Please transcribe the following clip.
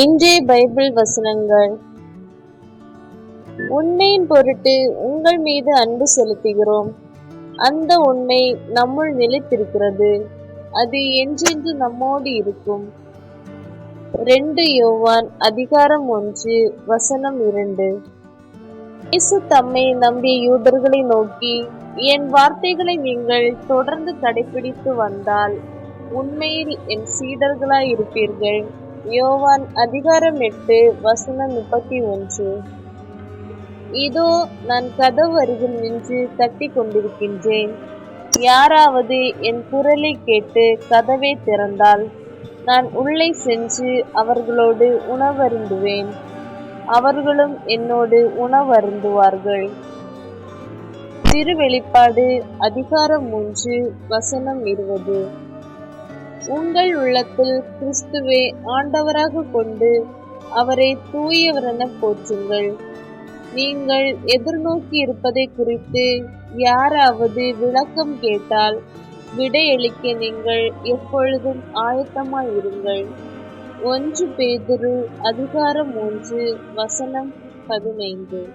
இன்றைய பைபிள் வசனங்கள். உண்மையின் பொருட்டு உங்கள் மீது அன்பு செலுத்துகிறோம். அந்த உண்மை நம்முள் நிலைத்திருக்கிறது. அது என்றென்று நம்மோடு இருக்கும். ரெண்டு யோவான் அதிகாரம் ஒன்று வசனம் இரண்டு. இயேசு தம்மை நம்பிய யூதர்களை நோக்கி என் வார்த்தைகளை நீங்கள் தொடர்ந்து கடைபிடித்து வந்தால் உண்மையில் என் சீடர்களாய் இருப்பீர்கள் யோவான் அதிகாரம் எட்டு வசனம் முப்பத்தி ஒன்று. இதோ நான் கதவு அருகில் நின்று தட்டி கொண்டிருக்கின்றேன். யாராவது என் குரலை கேட்டு கதவை திறந்தால் நான் உள்ளே சென்று அவர்களோடு உணவருந்துவேன். அவர்களும் என்னோடு உணவருந்துவார்கள். திருவெளிப்பாடு அதிகாரம் மூன்று வசனம் இருபது. உங்கள் உள்ளத்தில் கிறிஸ்துவை ஆண்டவராக கொண்டு அவரை தூயவரென போற்றுங்கள். நீங்கள் எதிர்நோக்கி இருப்பதை குறித்து யாராவது விளக்கம் கேட்டால் விடையளிக்க நீங்கள் எப்பொழுதும் ஆயத்தமாயிருங்கள் ஒன்று பேதுரு அதிகாரம் ஒன்று வசனம் பதினைந்து.